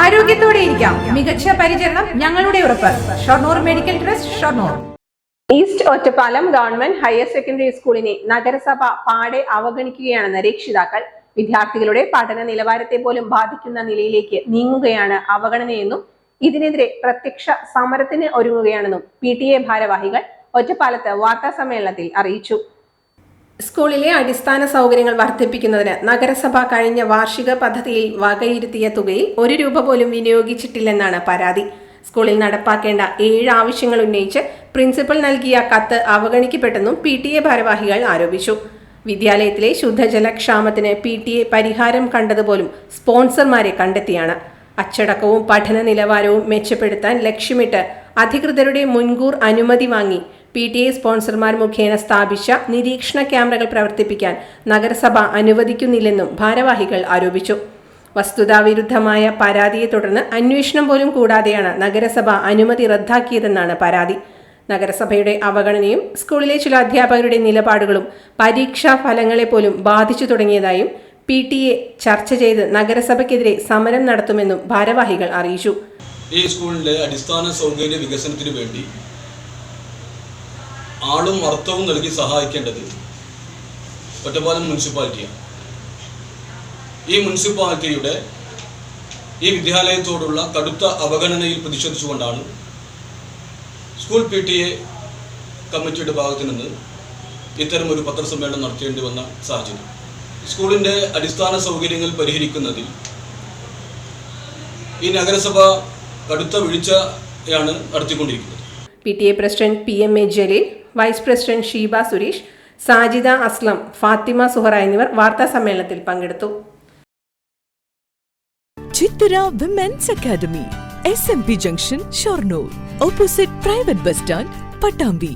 ആരോഗ്യത്തോടെ ഇരിക്കാം. മികച്ച പരിചരണം ഞങ്ങളുടെ ഉറപ്പ്. Shoranur medical trust Shoranur. East Ottapalam government higher secondary സ്കൂളിനെ നഗരസഭ പാടെ അവഗണിക്കുകയാണെന്ന് രക്ഷിതാക്കൾ വിദ്യാർത്ഥികളുടെ പഠന നിലവാരത്തെ പോലും ബാധിക്കുന്ന നിലയിലേക്ക് നീങ്ങുകയാണ് അവഗണനയെന്നും ഇതിനെതിരെ പ്രത്യക്ഷ സമരത്തിന് ഒരുങ്ങുകയാണെന്നും പി ടി എ ഭാരവാഹികൾ ഒറ്റപ്പാലത്ത് വാർത്താ സമ്മേളനത്തിൽ അറിയിച്ചു. സ്കൂളിലെ അടിസ്ഥാന സൗകര്യങ്ങൾ വർദ്ധിപ്പിക്കുന്നതിന് നഗരസഭ കഴിഞ്ഞ വാർഷിക പദ്ധതിയിൽ വകയിരുത്തിയ തുകയിൽ ഒരു രൂപ പോലും വിനിയോഗിച്ചിട്ടില്ലെന്നാണ് പരാതി. സ്കൂളിൽ നടപ്പാക്കേണ്ട ഏഴ് ആവശ്യങ്ങൾ ഉന്നയിച്ച് പ്രിൻസിപ്പൽ നൽകിയ കത്ത് അവഗണിക്കപ്പെട്ടെന്നും പി ടി എ ഭാരവാഹികൾ ആരോപിച്ചു. വിദ്യാലയത്തിലെ ശുദ്ധജലക്ഷാമത്തിന് പി ടി എ പരിഹാരം കണ്ടതുപോലും സ്പോൺസർമാരെ കണ്ടെത്തിയാണ്. അച്ചടക്കവും പഠന നിലവാരവും മെച്ചപ്പെടുത്താൻ ലക്ഷ്യമിട്ട് അധികൃതരുടെ മുൻകൂർ അനുമതി വാങ്ങി പി ടി ഐ സ്പോൺസർമാർ മുഖേന സ്ഥാപിച്ച നിരീക്ഷണ ക്യാമറകൾ പ്രവർത്തിപ്പിക്കാൻ നഗരസഭ അനുവദിക്കുന്നില്ലെന്നും ഭാരവാഹികൾ ആരോപിച്ചു. വസ്തുതാവിരുദ്ധമായ പരാതിയെ തുടർന്ന് അന്വേഷണം പോലും കൂടാതെയാണ് നഗരസഭ അനുമതി റദ്ദാക്കിയതെന്നാണ് പരാതി. നഗരസഭയുടെ അവഗണനയും സ്കൂളിലെ ചില അധ്യാപകരുടെ നിലപാടുകളും പരീക്ഷാ ഫലങ്ങളെ പോലും ബാധിച്ചു തുടങ്ങിയതായും പി ടി എ ചർച്ച ചെയ്ത് നഗരസഭയ്ക്കെതിരെ സമരം നടത്തുമെന്നും ഭാരവാഹികൾ അറിയിച്ചു. ഈ സ്കൂളിലെ അടിസ്ഥാന സൗകര്യ വികസനത്തിന് വേണ്ടി ആളും അർത്ഥവും നൽകി സഹായിക്കേണ്ടത് ഒറ്റപ്പാലം മുനിസിപ്പാലിറ്റിയാണ്. ഈ മുനിസിപ്പാലിറ്റിയുടെ ഈ വിദ്യാലയത്തോടുള്ള കടുത്ത അവഗണനയിൽ പ്രതിഷേധിച്ചുകൊണ്ടാണ് സ്കൂൾ പി ടി എ കമ്മിറ്റിയുടെ ഭാഗത്തു നിന്ന് ഇത്തരം ഒരു പത്രസമ്മേളനം നടത്തേണ്ടി വന്ന സാഹചര്യം. സ്കൂളിന്റെ അടിസ്ഥാന സൗകര്യങ്ങൾ പരിഹരിക്കുന്നതിൽ ഈ നഗരസഭ കടുത്ത വീഴ്ചയാണ് നടത്തിക്കൊണ്ടിരിക്കുന്നത്. P T A president P M A Jaleel vice president Sheeba Suresh Sajida Aslam Fathima Suhara എന്നിവർ വാർത്താ സമ്മേളനത്തിൽ പങ്കെടുത്തു. Chithara women's academy S M P junction Shoranur opposite private bus stand Pattambi